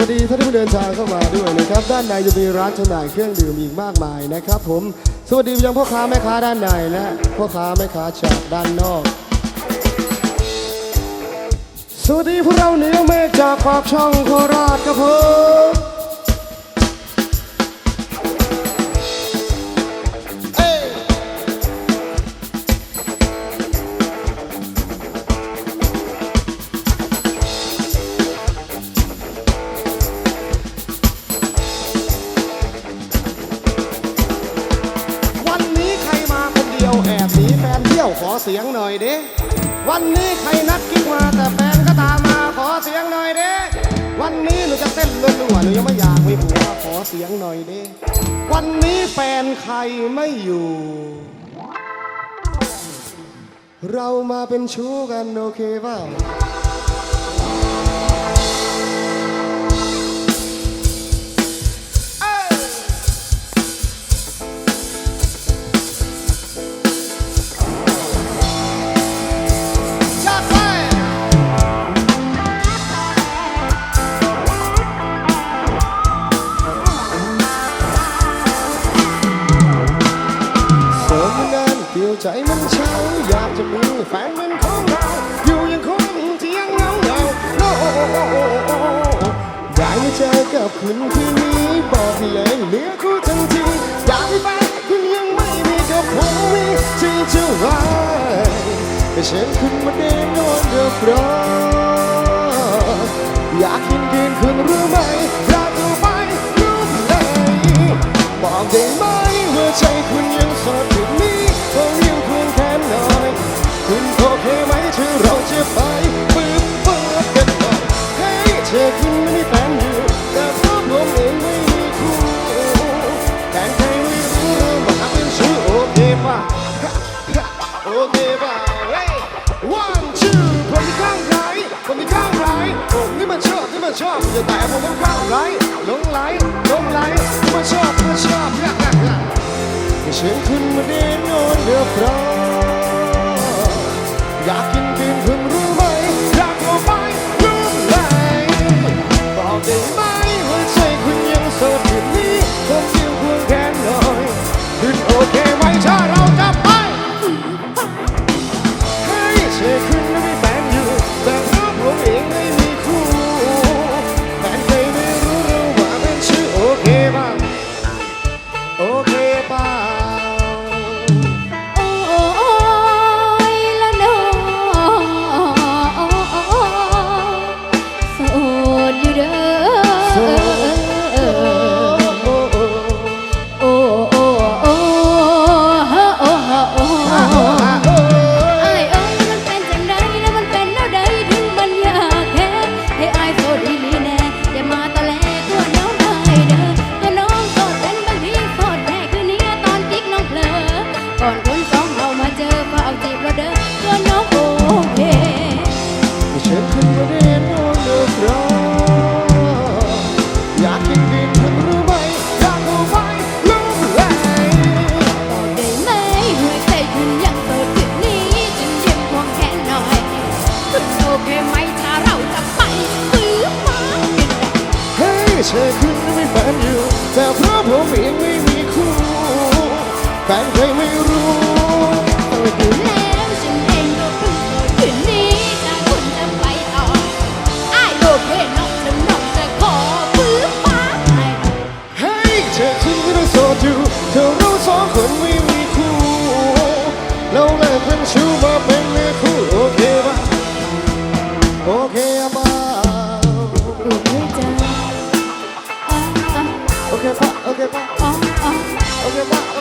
วัสดีท่านที่เดินทางเข้ามาด้วยนะครับ ด้านในจะมีร้านจำหน่ายเครื่องดื่มอีกมากมายนะครับ ผม สวัสดีไปยังพ่อค้าแม่ค้าด้านในและพ่อค้าแม่ค้าจากด้านนอก สวัสดีพวกเราเหนือเมฆจากปากช่องโคราชครับผม ขอเสียงหน่อยเด้วันนี้ใครนัดกิ๊กมาแต่แฟนก็ตามมาขอเสียงหน่อยเด้วันนี้หนูจะเต้นล้วนๆหนูยังไม่อยากมีผัวขอเสียงหน่อยเด้วันนี้แฟนใครไม่อยู่ เรามาเป็นชู้กันโอเคเปล่า แฟนเป็นของเราอยู่อยังคงเที่ยงเงาเงาโอ้อยากให้เจอกับคุณที่นี้บอกเลยเหลือคู่ทันทีอยากให้แฟนคุณยังไม่มีกับผมมีที่จะไว้แต่เชิญคุณมาเดินนอนเดือบร้อน โอเคป่ะเฮ้ย one two คนที่ข้างใครคนที่ข้างใครผมนี่มันชอบนี่มันชอบอย่าแต่ผมต้องข้างไรหลงไหลหลงไหลนี่มันชอบนี่มันชอบให้เชิญคุณมาเดินนอนเดือบร้อนอยาก อ เธอคุณนั้นมีแฟนอยู่ แต่เพราะผมเองไม่มีคู่แฟนเคยไม่รู้โสดอยู่แล้วฉันเองก็เพิ่งโสดคืนนี้ถ้าคุณจะไปต่อไอ้ายโอเคน้องจะน้องจะขอฟื้นฟ้าให้ให้เธอคุณก็ต้องโสดอยู่เธอเราสองคนไม่มีคู่เราเลิกเป็นชู้ okay, ma, okay, ma, uh-huh, uh-huh. okay.